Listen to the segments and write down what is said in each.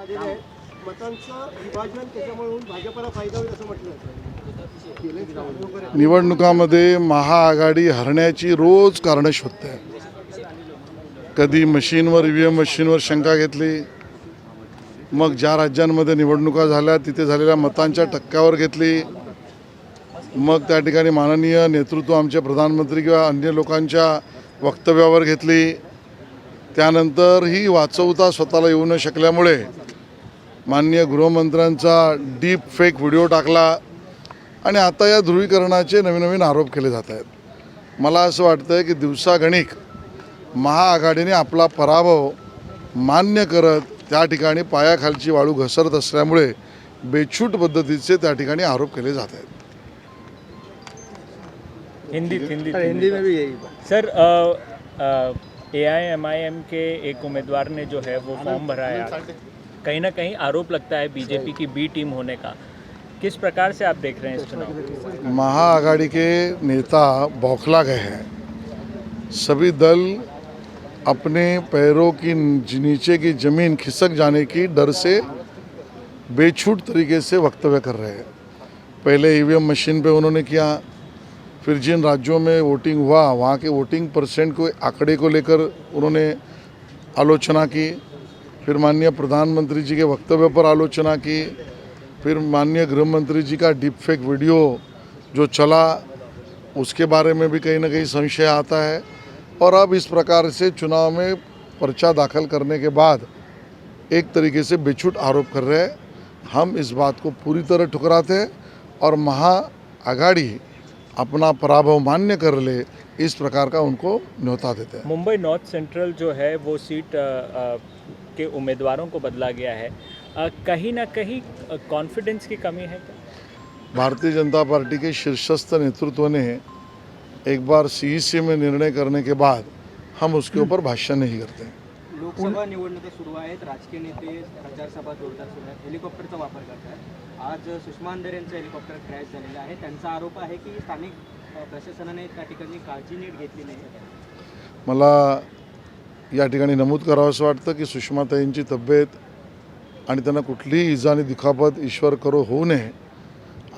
आलेले आहे. मतांचं विभाजन त्याच्यामुळे होऊन भाजपला फायदा होईल असं म्हटलं निवडणुकामध्ये महाआघाडी हरण्याची रोज कारणं शोधते कधी मशीनवर ई व्ही एम मशीनवर शंका घेतली मग ज्या राज्यांमध्ये निवडणुका झाल्या तिथे झालेल्या मतांच्या टक्क्यावर घेतली मग त्या ठिकाणी माननीय नेतृत्व आमचे प्रधानमंत्री किंवा अन्य लोकांच्या वक्तव्यावर घेतली. त्यानंतर ही वाचवता स्वतःला येऊ न शकल्यामुळे माननीय गृहमंत्र्यांचा डीप फेक व्हिडिओ टाकला आणि आता या ध्रुवीकरणाचे नवीन नवीन आरोप केले जात आहेत. मला असं वाटतं आहे की दिवसागणिक महाआघाडीने आपला पराभव मान्य करत त्या ठिकाणी पायाखालची वाळू घसरत असल्यामुळे बेछूट पद्धतीचे त्या ठिकाणी आरोप केले जात आहेत. हिंदी हिंदी हिंदी. में भी यही sir A I M I M के एक उम्मीदवार ने जो है वो फॉर्म भराया। कहीं ना कहीं आरोप लगता है बीजेपी की बी टीम होने का। किस प्रकार से आप देख रहे हैं इस चुनाव? महाआघाड़ी के नेता बौखला गए हैं। सभी दल अपने पैरों की नीचे की ज़मीन खिसक जाने की डर से बेछूट तरीके से वक्तव्य कर रहे हैं। पहले ईवीएम मशीन पे उन्होंने किया फिर जिन राज्यों में वोटिंग हुआ वहाँ के वोटिंग परसेंट को आंकड़े को लेकर उन्होंने आलोचना की। फिर माननीय प्रधानमंत्री जी के वक्तव्य पर आलोचना की, फिर माननीय गृह मंत्री जी का डीप फेक वीडियो जो चला, उसके बारे में भी कहीं ना कहीं संशय आता है। और अब इस प्रकार से चुनाव में पर्चा दाखिल करने के बाद एक तरीके से बेछूट आरोप कर रहे हैं। हम इस बात को पूरी तरह ठुकराते हैं और महाआघाड़ी अपना पराभव मान्य कर ले इस प्रकार का उनको न्योता देते हैं। मुंबई नॉर्थ सेंट्रल जो है वो सीट अ, अ, के उम्मीदवारों को बदला गया है। अ, कहीं ना कहीं कॉन्फिडेंस की कमी है क्या? भारतीय जनता पार्टी के शीर्षस्थ नेतृत्व ने एक बार सी में निर्णय करने के बाद हम उसके ऊपर भाष्य नहीं करते। लोकसभा निवडणुका सुरू आहेत राजकीय नेते प्रचार सभा जोरदार सुरू आहेत हेलिकॉप्टरचा वापर करतात आज सुषमा अंदर यांचं हेलिकॉप्टर क्रॅश झालेलं आहे. त्यांचा आरोप आहे की स्थानिक प्रशासनाने त्या ठिकाणी काळजी नीट घेतली नाही. मला या ठिकाणी नमूद करावंसं वाटतं की सुषमाताईंची तब्येत आणि त्यांना कुठलीही इजा आणि दुखापत ईश्वर करो होऊ नये.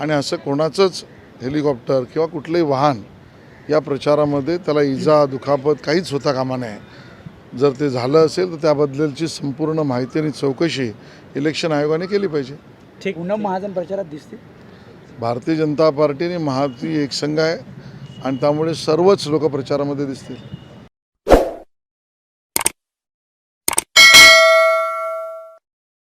आणि असं कोणाचंच हेलिकॉप्टर किंवा कुठलंही वाहन या प्रचारामध्ये त्याला इजा दुखापत काहीच होता कामा नये. जर ते झालं असेल तर त्याबद्दलची संपूर्ण माहिती आणि चौकशी इलेक्शन आयोगाने केली पाहिजे. ठीक. पूनम महाजन प्रचारात दिसते भारतीय जनता पार्टी आणि महायुती एक संघ आहे आणि त्यामुळे सर्वच लोक प्रचारामध्ये दिसतील.